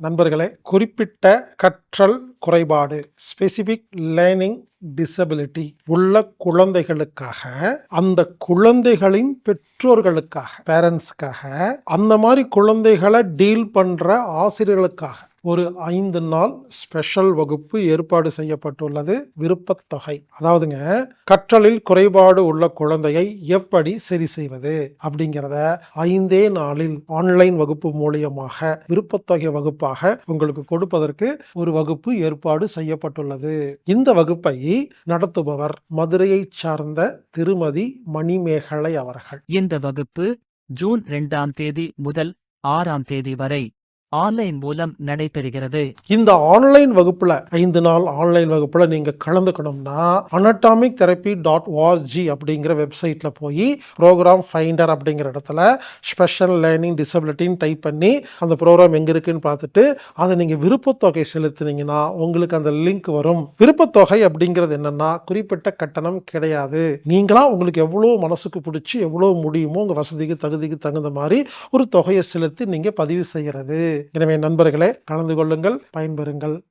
நண்பர்களே குறிப்பிட்ட கற்றல் குறைபாடு ஸ்பெசிபிக் லேர்னிங் டிசபிலிட்டி உள்ள குழந்தைகளுக்காக அந்த குழந்தைகளின் பெற்றோர்களுக்காக பேரண்ட்ஸுக்காக அந்த மாதிரி குழந்தைகளை டீல் பண்ணுற ஆசிரியர்களுக்காக ஒரு ஐந்து நாள் ஸ்பெஷல் வகுப்பு ஏற்பாடு செய்யப்பட்டுள்ளது விருப்பத்தொகை. அதாவதுங்க கற்றலில் குறைபாடு உள்ள குழந்தையை எப்படி சரி செய்வது அப்படிங்கிறத ஐந்தே நாளில் ஆன்லைன் வகுப்பு மூலியமாக விருப்பத்தொகை வகுப்பாக உங்களுக்கு கொடுப்பதற்கு ஒரு வகுப்பு ஏற்பாடு செய்யப்பட்டுள்ளது. இந்த வகுப்பை நடத்துபவர் மதுரையைச் சார்ந்த திருமதி மணிமேகலை அவர்கள். இந்த வகுப்பு ஜூன் இரண்டாம் தேதி முதல் ஆறாம் தேதி வரை ஆன்லைன் மூலம் நடைபெறுகிறது. இந்த ஆன்லைன் வகுப்புல ஐந்து நாள் ஆன்லைன் வகுப்புல நீங்க கலந்துக்கணும்னா அனட்டாமிக் தெரப்பி டாட் ஓஆர்ஜி அப்படிங்கிற வெப்சைட்ல போய் ப்ரோக்ராம் ஃபைண்டர் அப்படிங்கிற இடத்துல ஸ்பெஷல் லேர்னிங் டிசபிலிட்டின்னு டைப் பண்ணி அந்த ப்ரோக்ராம் எங்க இருக்குன்னு பார்த்துட்டு அதை நீங்க விருப்பத்தொகை செலுத்தினீங்கன்னா உங்களுக்கு அந்த லிங்க் வரும். விருப்பத்தொகை அப்படிங்கிறது என்னன்னா குறிப்பிட்ட கட்டணம் கிடையாது. நீங்களா உங்களுக்கு எவ்வளோ மனசுக்கு பிடிச்சி எவ்வளோ முடியுமோ உங்க வசதிக்கு தகுதிக்கு தகுந்த மாதிரி ஒரு தொகையை செலுத்தி நீங்க பதிவு செய்கிறது எனவே நண்பர்களே கலந்து கொள்ளுங்கள் பயன்பெறுங்கள்.